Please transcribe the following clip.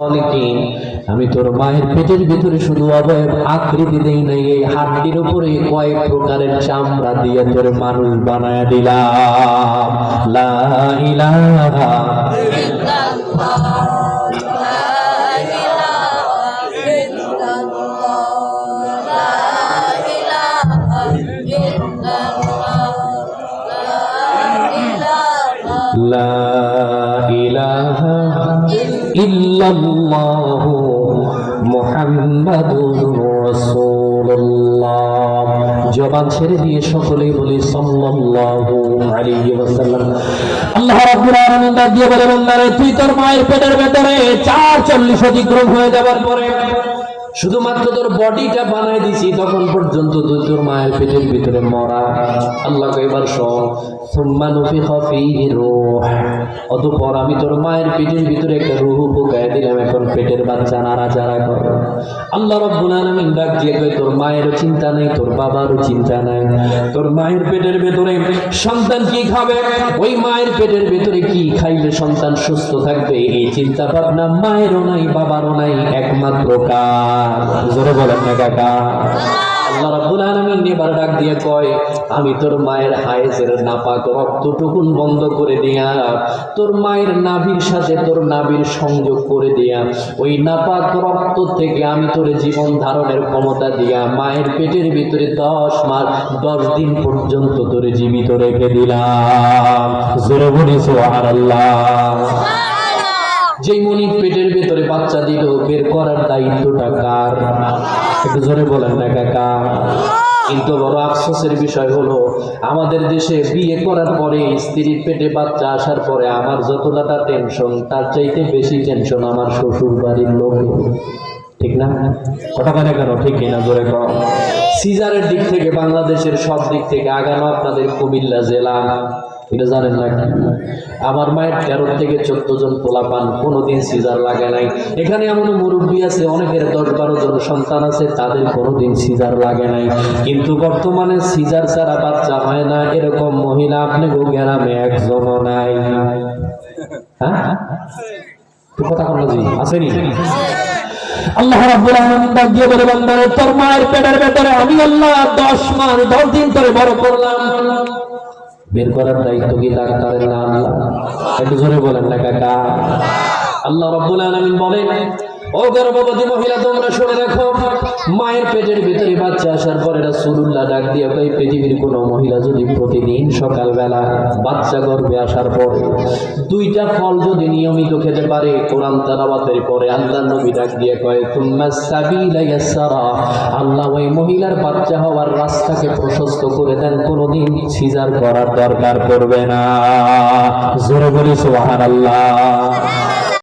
আমি তোর মায়ের পেটের ভিতরে শুধু অবয়ব আকৃতি দেই নাই, এই হাড্ডির উপরে কয়েক প্রকারের চামড়া দিয়ে তোর মানুষ বানায় দিলাম। লা ইলাহা ইল্লাল্লাহ মুহাম্মাদুর রাসূলুল্লাহ। জবান ছেড়ে দিয়ে সকলেই বলি সাল্লাল্লাহু আলাইহি ওয়াসাল্লাম। আল্লাহ রাব্বুল আলামিন দিয়ে বলে, বান্দারে, তুই তোর মায়ের পেটের ভেতরে 440 অতিক্রম হয়ে যাবার পরে শুধুমাত্র তোর বডিটা বানাই দিছি, তখন পর্যন্ত তুই তোর মায়ের পেটের ভিতরে মরা। আল্লাহ এবার শোন। সুম্মা নুফিখা ফীহি আমি তোর মায়ের পেটের ভিতরে একটা রূহ ঢুকায় দিলাম, এখন পেটের বাচ্চা নাড়াচাড়া করে। আল্লাহ রাব্বুল আলামিন ডাক দিয়ে কয়, তোর মায়েরও চিন্তা নেই, তোর বাবারও চিন্তা নাই। তোর মায়ের পেটের ভেতরে সন্তান কি খাবে? ওই মায়ের পেটের ভেতরে কি খাইলে সন্তান সুস্থ থাকবে? এই চিন্তা ভাবনা মায়েরও নাই, বাবারও নাই, একমাত্র কার জোরে বলেন না কাকা। আল্লাহ রাব্বুল আলামিন এবার ডাক দিয়ে কয়, আমি তোর মায়ের হায়েজের নাপাক রক্তটুকুন বন্ধ করে দিয়া, তোর মায়ের নাভির সাথে তোর নাভির সংযোগ করে দিয়া, ওই নাপাক রক্ত থেকে আমি তোর জীবন ধারণের ক্ষমতা দিয়া, মায়ের পেটের ভিতরে দশ মাস, দশ দিন পর্যন্ত তোর জীবিত রেখে দিলাম। জোরে বলি, সুবহানাল্লাহ। যেই মনি পেটের ভেতরে বাচ্চা দিল বের করার দায়িত্বটা কার? একটু জোরে বলেন না কাকা কিন্তু বড় আফসোসের বিষয় হলো, আমাদের দেশে বিয়ে করার পরে স্ত্রীর পেটে বাচ্চা আসার পরে আমার যতটা টেনশন তার চাইতে বেশি টেনশন আমার শ্বশুর বাড়ির লোক। ঠিক না? কথা কেন কেন? ঠিক কিনা? জোরে কর সিজারের দিক থেকে, বাংলাদেশের সব দিক থেকে আগানো আপনাদের কুমিল্লা জেলা। এটা জানেন আমার মায়ের তেরো থেকে চোদ্দ জন কোনোদিন সিজার লাগে নাই। এখানে এমন মুরব্বী আছে, অনেকের দশ বারো জন সন্তান আছে, তাদের কোনোদিন সিজার লাগে নাই। কিন্তু বর্তমানে সিজার ছাড়া বাচ্চা হয় না, এরকম মহিলা আপনি গ্রামে নাই। হ্যাঁ? কথা জি, আসেনি? আল্লাহ তোর মায়ের পেটের ভেতরে আমি আল্লাহ 10 মাস 10 দিন ধরে বড় করলাম। বের করার দায়িত্ব কি ডাক্তারের না আল্লাহ? একটু জোরে বলেন না, কাকা। আল্লাহ রব্বুল আলমিন বলেন ও গর্ভবতী মহিলা, তোমরা শুনে রাখো, মায়ের পেটের ভিতরে বাচ্চা আসার পরে রাসূলুল্লাহ ডাক দিয়ে কই পৃথিবীর কোন মহিলা যদি প্রতিদিন সকালবেলা বাচ্চা গর্ভে আসার পর দুইটা ফল যদি নিয়মিত খেতে পারে, কোরআন তালাওয়াতের পরে আল্লাহ নবী ডাক দিয়ে কয়, তুম্মা সাবিলা আল্লাহ ওই মহিলার বাচ্চা হওয়ার রাস্তাকে প্রশস্ত করে দেন, কোনোদিন সিজার করার দরকার পড়বে না। জোরে বলি, সুবহানাল্লাহ।